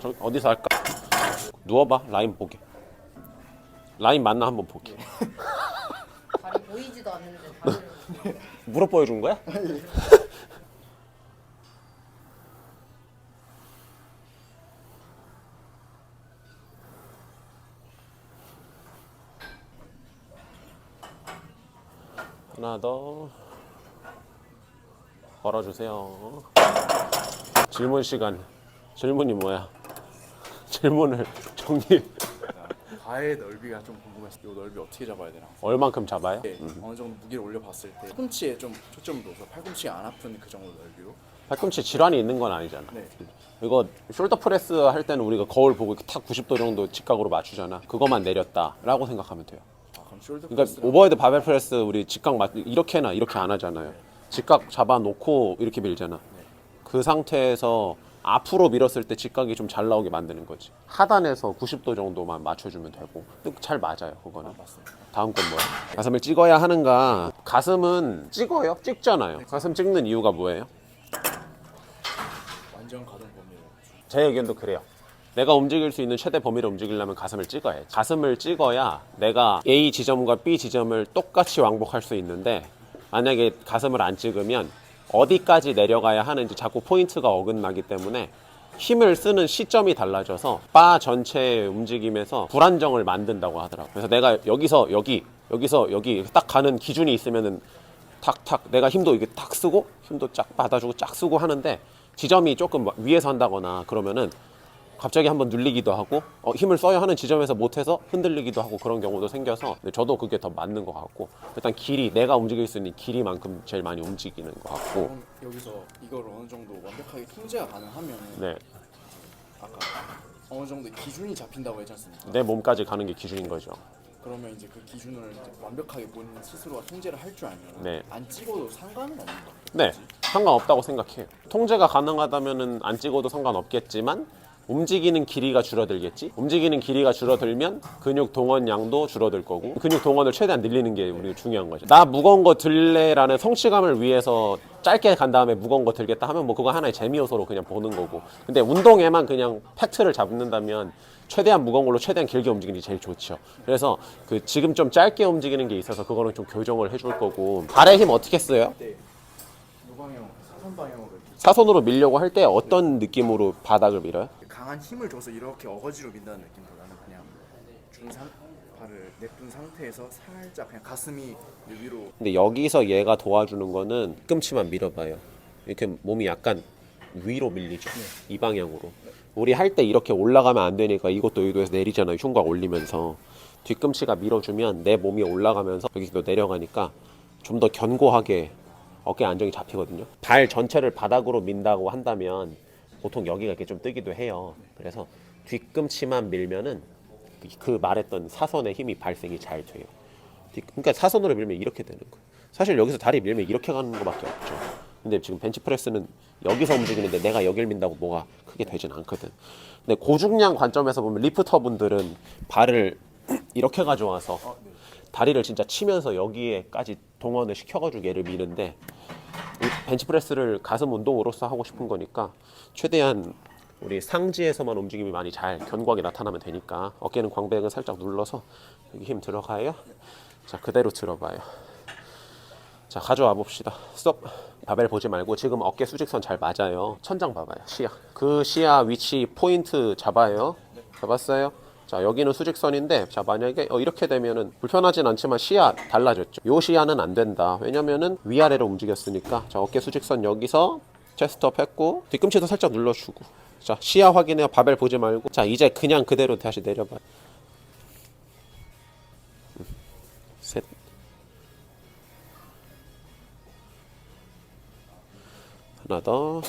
저 어디서 할까? 누워봐 라인 보게. 라인 맞나 한번 보게. 다리 보이지도 않는데 다리를 무릎 보여준 거야? 하나 더 걸어주세요. 질문 시간. 질문이 뭐야? 질문을 정리. 바의 넓이가 좀 궁금해서 이 넓이 어떻게 잡아야 되나? 얼만큼 잡아요? 네, 어느 정도 무게를 올려봤을 때 팔꿈치에 좀 초점을 둬서 팔꿈치가 안 아픈 그 정도 넓이로 팔꿈치 질환이 있는 건 아니잖아. 네. 이거 숄더 프레스 할 때는 우리가 거울 보고 이렇게 탁 90도 정도 직각으로 맞추잖아. 그것만 내렸다라고 생각하면 돼요. 아 그럼 숄더 그러니까 프레스 오버헤드 바벨 프레스 우리 직각 맞 이렇게나 이렇게 안 하잖아요. 직각 잡아놓고 이렇게 밀잖아. 그 상태에서 앞으로 밀었을 때 직각이 좀 잘 나오게 만드는 거지. 하단에서 90도 정도만 맞춰주면 되고 근데 잘 맞아요. 그거는. 맞습니다. 다음 건 뭐야? 가슴을 찍어야 하는가? 가슴은 찍어요. 찍잖아요. 가슴 찍는 이유가 뭐예요? 완전 가동 범위로 제 의견도 그래요. 내가 움직일 수 있는 최대 범위를 움직이려면 가슴을 찍어야지. 가슴을 찍어야 내가 A 지점과 B 지점을 똑같이 왕복할 수 있는데 만약에 가슴을 안 찍으면 어디까지 내려가야 하는지 자꾸 포인트가 어긋나기 때문에 힘을 쓰는 시점이 달라져서 바 전체의 움직임에서 불안정을 만든다고 하더라고요. 그래서 내가 여기서 여기, 여기서 여기 딱 가는 기준이 있으면은 탁탁 내가 힘도 이게 탁 쓰고 힘도 쫙 받아주고 쫙 쓰고 하는데 지점이 조금 위에서 한다거나 그러면은 갑자기 한번 눌리기도 하고 어, 힘을 써야 하는 지점에서 못해서 흔들리기도 하고 그런 경우도 생겨서 근데 저도 그게 더 맞는 것 같고 일단 길이 내가 움직일 수 있는 길이만큼 제일 많이 움직이는 것 같고 그럼 여기서 이걸 어느 정도 완벽하게 통제가 가능하면 네, 아까 어느 정도 기준이 잡힌다고 했지 않습니까? 내 몸까지 가는 게 기준인 거죠. 그러면 이제 그 기준을 이제 완벽하게 본인 스스로가 통제를 할 줄 알면 네. 안 찍어도 상관은 없는 거 네, 상관없다고 생각해요. 통제가 가능하다면은 안 찍어도 상관없겠지만 움직이는 길이가 줄어들겠지. 움직이는 길이가 줄어들면 근육 동원량도 줄어들 거고 근육 동원을 최대한 늘리는 게 우리 중요한 거죠. 나 무거운 거 들래라는 성취감을 위해서 짧게 간 다음에 무거운 거 들겠다 하면 뭐 그거 하나의 재미 요소로 그냥 보는 거고. 근데 운동에만 그냥 팩트를 잡는다면 최대한 무거운 걸로 최대한 길게 움직이는 게 제일 좋죠. 그래서 그 지금 좀 짧게 움직이는 게 있어서 그거는 좀 교정을 해줄 거고. 발의 힘 어떻게 써요? 네. 사선 방향으로 사선으로 밀려고 할 때 어떤 느낌으로 바닥을 밀어요? 강한 힘을 줘서 이렇게 어거지로 민다는 느낌보다는 그냥 중상 발을 냅둔 상태에서 살짝 그냥 가슴이 위로 근데 여기서 얘가 도와주는 거는 뒤꿈치만 밀어봐요. 이렇게 몸이 약간 위로 밀리죠. 이 방향으로. 우리 할 때 이렇게 올라가면 안 되니까 이것도 의도해서 내리잖아요. 흉곽 올리면서. 뒤꿈치가 밀어주면 내 몸이 올라가면서 여기도 내려가니까 좀 더 견고하게 어깨 안정이 잡히거든요. 발 전체를 바닥으로 민다고 한다면 보통 여기가 이렇게 좀 뜨기도 해요. 그래서 뒤꿈치만 밀면은 그 말했던 사선의 힘이 발생이 잘 돼요. 뒤- 그러니까 사선으로 밀면 이렇게 되는 거예요. 사실 여기서 다리 밀면 이렇게 가는 것밖에 없죠. 근데 지금 벤치프레스는 여기서 움직이는데 내가 여길 민다고 뭐가 크게 되진 않거든. 근데 고중량 관점에서 보면 리프터 분들은 발을 이렇게 가져와서 다리를 진짜 치면서 여기에까지 동원을 시켜가지고 얘를 미는데 이 벤치프레스를 가슴 운동으로서 하고 싶은 거니까 최대한 우리 상지에서만 움직임이 많이 잘 견고하게 나타나면 되니까 어깨는 광배근 살짝 눌러서 여기 힘 들어가요. 자 그대로 들어봐요. 자 가져와 봅시다. 스톱. 바벨 보지 말고 지금 어깨 수직선 잘 맞아요. 천장 봐봐요. 시야. 그 시야 위치 포인트 잡아요. 잡았어요. 자 여기는 수직선인데 자 만약에 어, 이렇게 되면은 불편하진 않지만 시야 달라졌죠. 요 시야는 안 된다. 왜냐면은 위아래로 움직였으니까 자 어깨 수직선 여기서 체스트업 했고 뒤꿈치도 살짝 눌러주고 자 시야 확인해요. 바벨 보지 말고 자 이제 그냥 그대로 다시 내려봐. 음. 셋. 하나 더.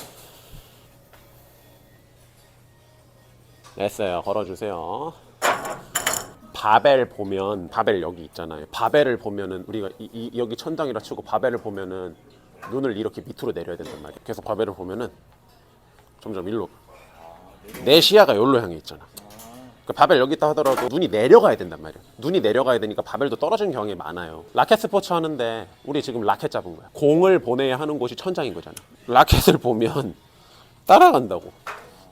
됐어요. 걸어주세요. 바벨 보면 바벨 여기 있잖아요. 바벨을 보면은 우리가 이, 이- 여기 천장이라 치고 바벨을 보면은 눈을 이렇게 밑으로 내려야 된단 말이에요. 그래서 바벨을 보면은 점점 일로 내 시야가 여기로 향해 있잖아. 그 바벨 여기 있다 하더라도 눈이 내려가야 된단 말이에요. 눈이 내려가야 되니까 바벨도 떨어지는 경향이 많아요. 라켓 스포츠 하는데 우리 지금 라켓 잡은 거야. 공을 보내야 하는 곳이 천장인 거잖아. 라켓을 보면 따라간다고.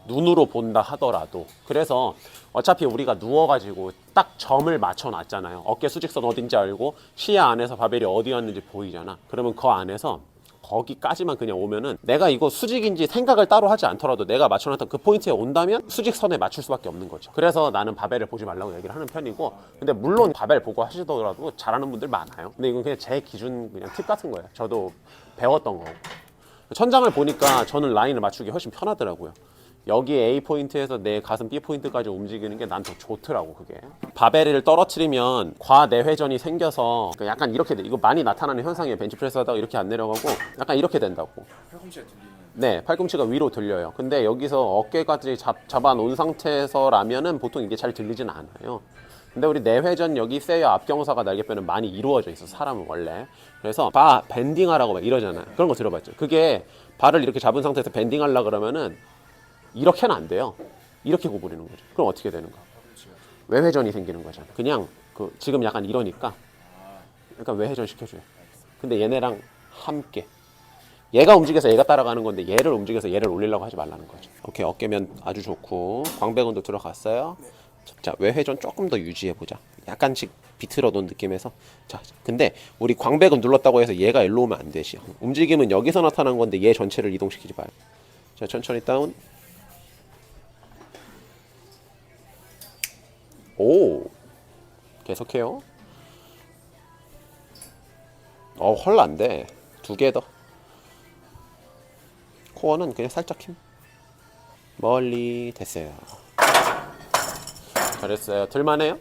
눈으로 본다 하더라도 그래서 어차피 우리가 누워가지고 딱 점을 맞춰놨잖아요. 어깨 수직선 어딘지 알고 시야 안에서 바벨이 어디였는지 보이잖아. 그러면 그 안에서 거기까지만 그냥 오면은 내가 이거 수직인지 생각을 따로 하지 않더라도 내가 맞춰놨던 그 포인트에 온다면 수직선에 맞출 수밖에 없는 거죠. 그래서 나는 바벨을 보지 말라고 얘기를 하는 편이고 근데 물론 바벨 보고 하시더라도 잘하는 분들 많아요. 근데 이건 그냥 제 기준 그냥 팁 같은 거예요. 저도 배웠던 거고. 천장을 보니까 저는 라인을 맞추기 훨씬 편하더라고요. 여기 A 포인트에서 내 가슴 B 포인트까지 움직이는 게 난 더 좋더라고 그게. 바벨을 떨어뜨리면 과내회전이 생겨서 그 약간 이렇게 돼. 이거 많이 나타나는 현상이에요. 벤치프레스 하다가 이렇게 안 내려가고 약간 이렇게 된다고. 팔꿈치가 들리는 네, 팔꿈치가 위로 들려요. 근데 여기서 어깨까지 잡, 잡아놓은 상태에서라면은 보통 이게 잘 들리진 않아요. 근데 우리 내회전 여기 세요 앞경사가 날개뼈는 많이 이루어져 있어 사람은 원래. 그래서 바 밴딩하라고 막 이러잖아요. 그런 거 들어봤죠. 그게 발을 이렇게 잡은 상태에서 밴딩하려 그러면은 이렇게는 안 돼요. 이렇게 구부리는 거죠. 그럼 어떻게 되는가? 외회전이 생기는 거잖아. 그냥 그 지금 약간 이러니까 그러니까 외회전 시켜줘요. 근데 얘네랑 함께 얘가 움직여서 얘가 따라가는 건데 얘를 움직여서 얘를 올리려고 하지 말라는 거죠. 오케이 어깨면 아주 좋고 광배근도 들어갔어요. 자 외회전 조금 더 유지해 보자. 약간씩 비틀어 놓은 느낌에서 자 근데 우리 광배근 눌렀다고 해서 얘가 일로 오면 안 되시요. 움직임은 여기서 나타난 건데 얘 전체를 이동시키지 마요. 자 천천히 다운. 오 계속해요. 어, 헐 안 돼. 두 개 더. 코어는 그냥 살짝 힘. 멀리 됐어요. 잘했어요. 들만해요?